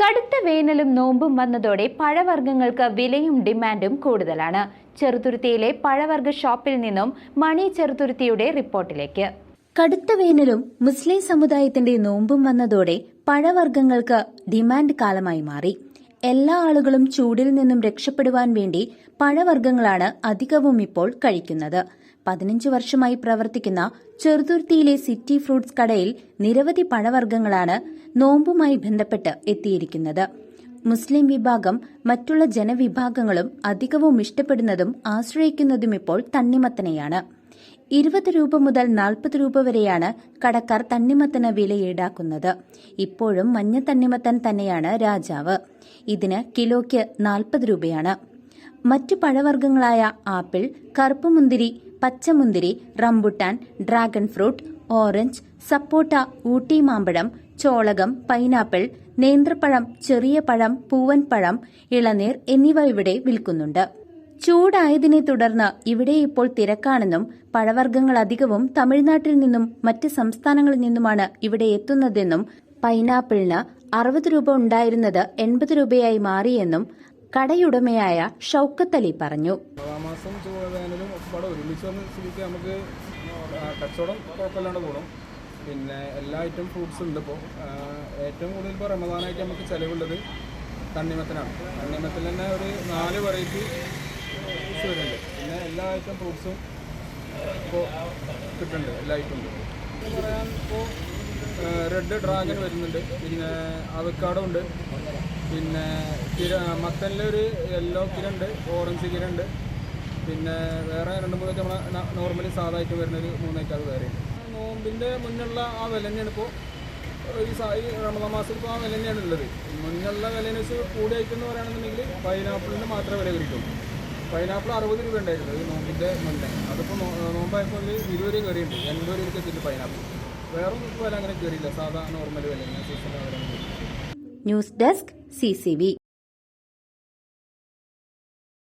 കടുത്ത വേനലും നോമ്പും വന്നതോടെ പഴവർഗങ്ങൾക്ക് വിലയും ഡിമാൻഡും കൂടുതലാണ്. ചെറുതുരുത്തിയിലെ പഴവർഗ ഷോപ്പിൽ നിന്നും മണി ചെറുതുരുത്തിയുടെ റിപ്പോർട്ടിലേക്ക്. കടുത്ത വേനലും മുസ്ലിം സമുദായത്തിന്റെ നോമ്പും വന്നതോടെ പഴവർഗങ്ങൾക്ക് ഡിമാൻഡ് കാലമായി മാറി. എല്ലാ ആളുകളും ചൂടിൽ നിന്നും രക്ഷപ്പെടുവാൻ വേണ്ടി പഴവർഗങ്ങളാണ് അധികവും ഇപ്പോൾ കഴിക്കുന്നത്. പതിനഞ്ച് വർഷമായി പ്രവർത്തിക്കുന്ന ചെറുതുരുത്തിയിലെ സിറ്റി ഫ്രൂട്ട്സ് കടയിൽ നിരവധി പഴവർഗങ്ങളാണ് നോമ്പുമായി ബന്ധപ്പെട്ട് എത്തിയിരിക്കുന്നത്. മുസ്ലിം വിഭാഗം മറ്റുള്ള ജനവിഭാഗങ്ങളും അധികവും ഇഷ്ടപ്പെടുന്നതും ആശ്രയിക്കുന്നതും ഇപ്പോൾ തണ്ണിമത്തനെയാണ്. ഇരുപത് രൂപ മുതൽ നാൽപ്പത് രൂപ വരെയാണ് കടക്കാർ തണ്ണിമത്തന് വില ഈടാക്കുന്നത്. ഇപ്പോഴും മഞ്ഞ തണ്ണിമത്തൻ തന്നെയാണ് രാജാവ്. ഇതിന് കിലോയ്ക്ക് നാൽപ്പത് രൂപയാണ്. മറ്റു പഴവർഗങ്ങളായ ആപ്പിൾ കറുപ്പുമുന്തിരി പച്ചമുന്തിരി റംബുട്ടാൻ ഡ്രാഗൺ ഫ്രൂട്ട് ഓറഞ്ച് സപ്പോട്ട ഊട്ടി മാമ്പഴം ചോളകം പൈനാപ്പിൾ നേന്ത്രപ്പഴം ചെറിയ പഴം പൂവൻ പഴം ഇളനീർ എന്നിവ ഇവിടെ വിൽക്കുന്നുണ്ട്. ചൂടായതിനെ തുടർന്ന് ഇവിടെ ഇപ്പോൾ തിരക്കാണെന്നും പഴവർഗങ്ങൾ അധികവും തമിഴ്നാട്ടിൽ നിന്നും മറ്റ് സംസ്ഥാനങ്ങളിൽ നിന്നുമാണ് ഇവിടെ എത്തുന്നതെന്നും പൈനാപ്പിളിന് അറുപത് രൂപ ഉണ്ടായിരുന്നത് എൺപത് രൂപയായി മാറിയെന്നും കടയുടമയായ ഷൗക്കത്ത് അലി പറഞ്ഞു. മാസം നമുക്ക് പിന്നെ എല്ലാ ഐറ്റം ഫ്രൂട്ട്സ് ഉണ്ട് ഇപ്പോൾ ഏറ്റവും കൂടുതൽ ഇപ്പോൾ റമദാനായിട്ട് നമുക്ക് ചിലവുള്ളത് തണ്ണിമത്തനാണ്. തണ്ണിമത്തിൽ തന്നെ ഒരു നാല് വെറൈറ്റി ഫ്രൂട്ട്സ് വരുന്നുണ്ട്. പിന്നെ എല്ലാ ഐറ്റം ഫ്രൂട്ട്സും ഇപ്പോൾ കിട്ടുന്നുണ്ട്. എല്ലാ ഐറ്റം ഉണ്ട് പറയാൻ ഇപ്പോൾ റെഡ് ഡ്രാഗൺ വരുന്നുണ്ട്. പിന്നെ അവക്കാടോ ഉണ്ട്. പിന്നെ മത്തനിലൊരു യെല്ലോ കിരുണ്ട് ഓറഞ്ച് കിരുണ്ട്. പിന്നെ വേറെ രണ്ട് മൂന്ന് നമ്മളെ നോർമലി സാധായിട്ട് വരുന്നൊരു മൂന്നേക്കാൾ വേറെ. നോമ്പിന്റെ മുന്നുള്ള ആ വില തന്നെയാണ് ഇപ്പോൾ ഈ റമദാൻ മാസത്തിൽ ഇപ്പോൾ ആ വില തന്നെയാണ് ഉള്ളത്. മുന്നുള്ള വിലയെന്ന് വെച്ച് കൂടിയ ഐറ്റം എന്ന് പറയുകയാണെന്നുണ്ടെങ്കിൽ പൈനാപ്പിളിന് മാത്രമേ വില കിട്ടുള്ളൂ പൈനാപ്പിൾ അറുപത് രൂപ ഉണ്ടായിരുന്നു ഈ നോമ്പിന്റെ മുന്നേ. അതിപ്പോൾ നോമ്പായപ്പോൾ ഇരുപത് രൂപ കയറിയിട്ടുണ്ട് എൺപത് രൂപയ്ക്ക് എത്തിയിട്ട് പൈനാപ്പിൾ വേറൊന്നും വില അങ്ങനെ കയറിയില്ല സാധാ നോർമൽ വില വില news desk xỉ xỉ bị.